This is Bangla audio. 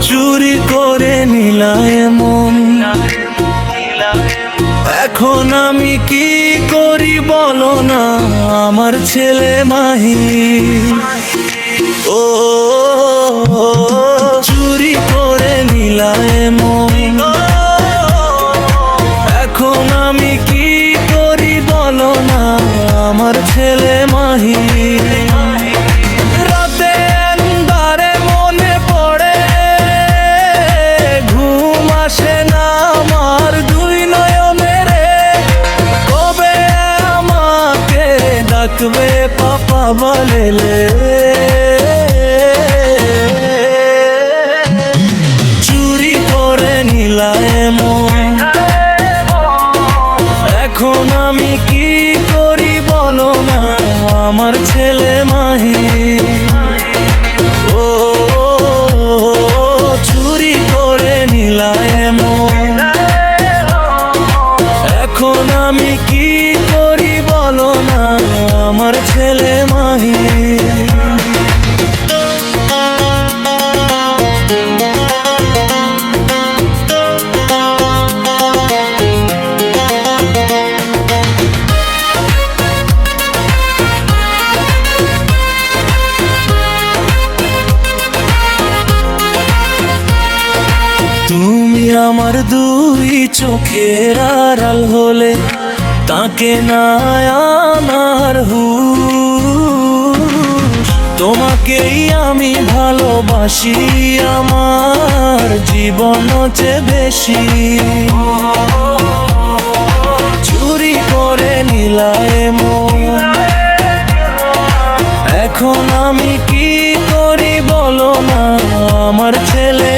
চুরি করে নিলায় মন। এখন আমি কি করি বলো না, আমার ছেলে মাহি। ও, চুরি করে নিলায় মন। এখন আমি কি করি বলো না, আমার ছেলে মাহি। ডাকবে পাপা বলেলে চুরি করে নিলায় মন এখন আমি কি করি বলো না আমার ছেলে ছেলে তুমি আমার দুই চোখের আড়াল হলে তাকে না আমার তোমাকেই আমি ভালোবাসি, আমার জীবন চেয়ে বেশি। চুরি করে নিলায় মন। এখন আমি কি করি বলো না? আমার ছেলে